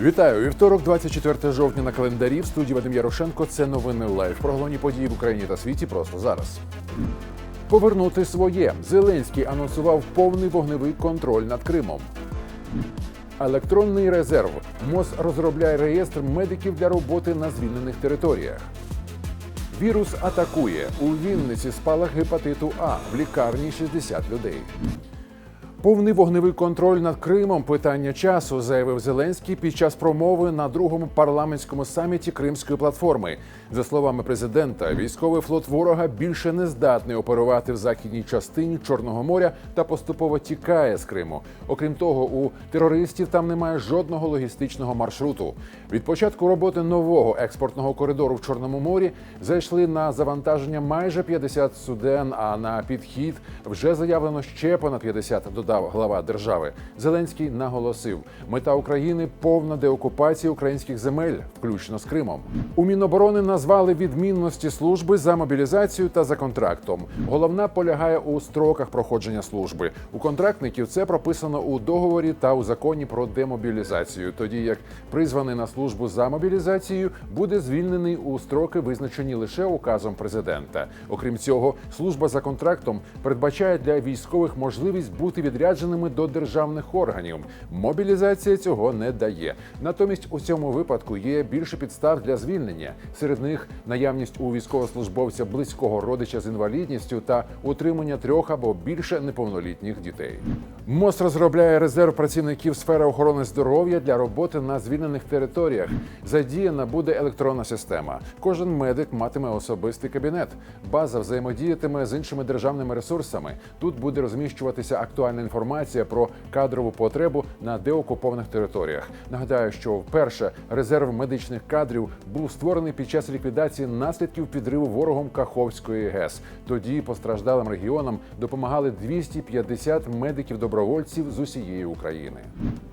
Вітаю! Вівторок, 24 жовтня на календарі. В студії Вадим Ярошенко. Це новини лайв. Про головні події в Україні та світі просто зараз. Повернути своє. Зеленський анонсував повний вогневий контроль над Кримом. Електронний резерв. МОЗ розробляє реєстр медиків для роботи на звільнених територіях. Вірус атакує. У Вінниці спалах гепатиту А. В лікарні 60 людей. Повний вогневий контроль над Кримом питання часу, заявив Зеленський під час промови на другому парламентському саміті Кримської платформи. За словами президента, військовий флот ворога більше не здатний оперувати в західній частині Чорного моря та поступово тікає з Криму. Окрім того, у терористів там немає жодного логістичного маршруту. Від початку роботи нового експортного коридору в Чорному морі зайшли на завантаження майже 50 суден. А на підхід вже заявлено ще понад 50, додав глава держави. Зеленський наголосив, мета України повна деокупація українських земель, включно з Кримом. У Міноборони назвали відмінності служби за мобілізацію та за контрактом. Головна полягає у строках проходження служби. У контрактників це прописано у договорі та у законі про демобілізацію. Тоді як призваний на службу за мобілізацією буде звільнений у строки, визначені лише указом президента. Окрім цього, служба за контрактом передбачає для військових можливість бути відрядженими до державних органів. Мобілізація цього не дає. Натомість у цьому випадку є більше підстав для звільнення. Серед них наявність у військовослужбовця близького родича з інвалідністю та утримання трьох або більше неповнолітніх дітей. МОЗ розробляє резерв працівників сфери охорони здоров'я для роботи на звільнених територіях. Задіяна буде електронна система. Кожен медик матиме особистий кабінет. База взаємодіятиме з іншими державними ресурсами. Тут буде розміщуватися актуальна інформація про кадрову потребу на деокупованих територіях. Нагадаю, що вперше резерв медичних кадрів був створений під час ліквідації наслідків підриву ворогом Каховської ГЕС. Тоді постраждалим регіонам допомагали 250 медиків-добровольців з усієї України.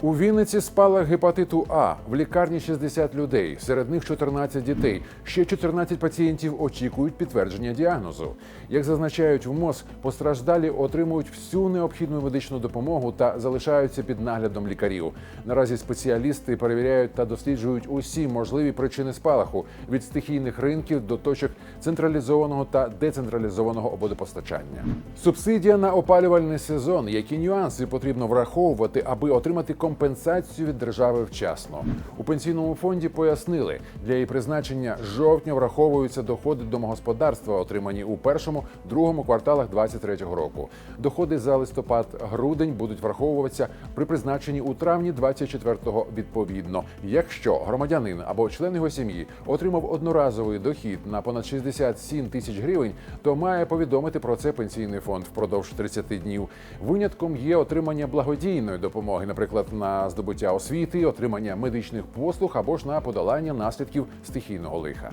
У Вінниці спала гепатиту А в лікарні 60 людей, серед них 14 дітей. Ще 14 пацієнтів очікують підтвердження діагнозу. Як зазначають в МОЗ, постраждалі отримують всю необхідну медичну допомогу та залишаються під наглядом лікарів. Наразі спеціалісти перевіряють та досліджують усі можливі причини спалаху від стихійних ринків до точок централізованого та децентралізованого водопостачання. Субсидія на опалювальний сезон. Які нюанси потрібно враховувати, аби отримати компенсацію від держави вчасно? У пенсійному фонді пояснили, для її призначення жовтня враховуються доходи домогосподарства, отримані у першому другому кварталах 2023 року. Доходи за листопад-грудень будуть враховуватися при призначенні у травні 24-го відповідно. Якщо громадянин або член його сім'ї отримав одноразовий дохід на понад 67 тисяч гривень, то має повідомити про це пенсійний фонд впродовж 30 днів. Винятком є отримання благодійної допомоги, наприклад, на здобуття освіти, отримання медичних послуг або ж на подолання наслідків стихійного лиха.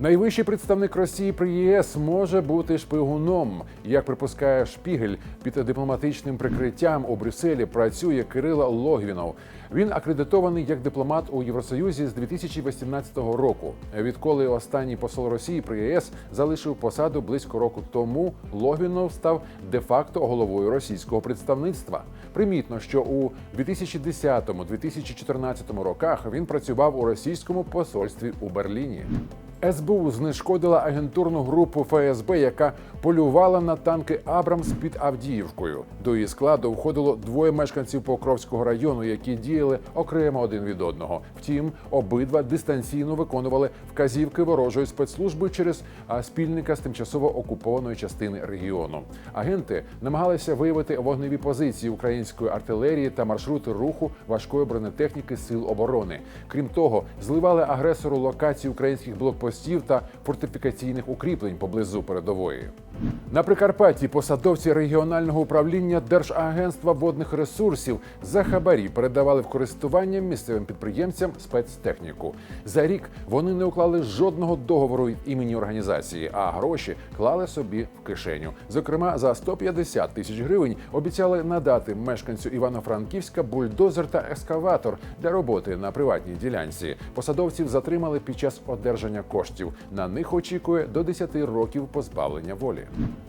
Найвищий представник Росії при ЄС може бути шпигуном. Як припускає Шпігель, під дипломатичним прикриттям у Брюсселі працює Кирило Логвінов. Він акредитований як дипломат у Євросоюзі з 2018 року. Відколи останній посол Росії при ЄС залишив посаду близько року тому, Логвінов став де-факто головою російського представництва. Примітно, що у 2010-2014 роках він працював у російському посольстві у Берліні. СБУ знешкодила агентурну групу ФСБ, яка полювала на танки Абрамс під Авдіївкою. До її складу входило двоє мешканців Покровського району, які діяли окремо один від одного. Втім, обидва дистанційно виконували вказівки ворожої спецслужби через спільника з тимчасово окупованої частини регіону. Агенти намагалися виявити вогневі позиції української артилерії та маршрути руху важкої бронетехніки сил оборони. Крім того, зливали агресору локації українських блокпостів та фортифікаційних укріплень поблизу передової. На Прикарпатті посадовці регіонального управління Держагентства водних ресурсів за хабарі передавали в користування місцевим підприємцям спецтехніку. За рік вони не уклали жодного договору від імені організації, а гроші клали собі в кишеню. Зокрема, за 150 тисяч гривень обіцяли надати мешканцю Івано-Франківська бульдозер та ескаватор для роботи на приватній ділянці. Посадовців затримали під час одержання коштів. На них очікує до 10 років позбавлення волі.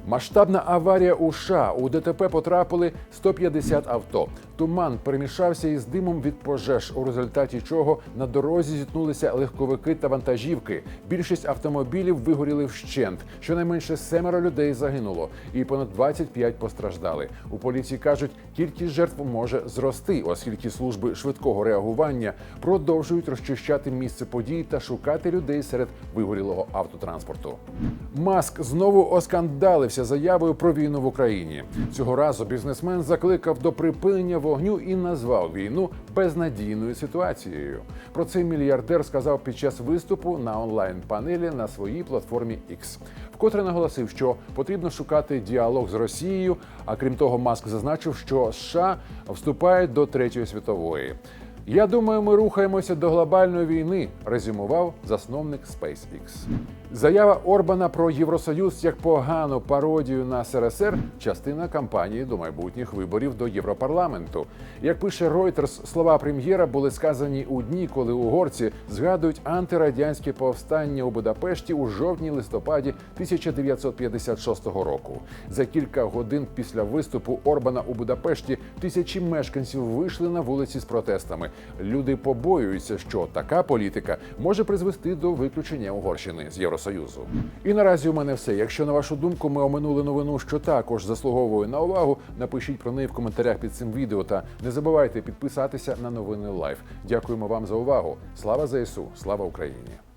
Масштабна аварія у США. У ДТП потрапили 150 авто. Туман перемішався із димом від пожеж, у результаті чого на дорозі зіткнулися легковики та вантажівки. Більшість автомобілів вигоріли вщент. Щонайменше семеро людей загинуло, і понад 25 постраждали. У поліції кажуть, кількість жертв може зрости, оскільки служби швидкого реагування продовжують розчищати місце подій та шукати людей серед вигорілого автотранспорту. Маск знову оскандалився заявою про війну в Україні. Цього разу бізнесмен закликав до припинення вогню і назвав війну безнадійною ситуацією. Про це мільярдер сказав під час виступу на онлайн-панелі на своїй платформі X. Вкотре наголосив, що потрібно шукати діалог з Росією. А крім того, Маск зазначив, що США вступають до третьої світової. Я думаю, ми рухаємося до глобальної війни, резюмував засновник SpaceX. Заява Орбана про Євросоюз як погану пародію на СРСР частина кампанії до майбутніх виборів до Європарламенту. Як пише Reuters, слова прем'єра були сказані у дні, коли угорці згадують антирадянське повстання у Будапешті у жовтні-листопаді 1956 року. За кілька годин після виступу Орбана у Будапешті тисячі мешканців вийшли на вулиці з протестами. Люди побоюються, що така політика може призвести до виключення Угорщини з Євросоюзу. І наразі у мене все. Якщо на вашу думку ми оминули новину, що також заслуговує на увагу, напишіть про неї в коментарях під цим відео та не забувайте підписатися на новини Лайф. Дякуємо вам за увагу. Слава ЗСУ, слава Україні!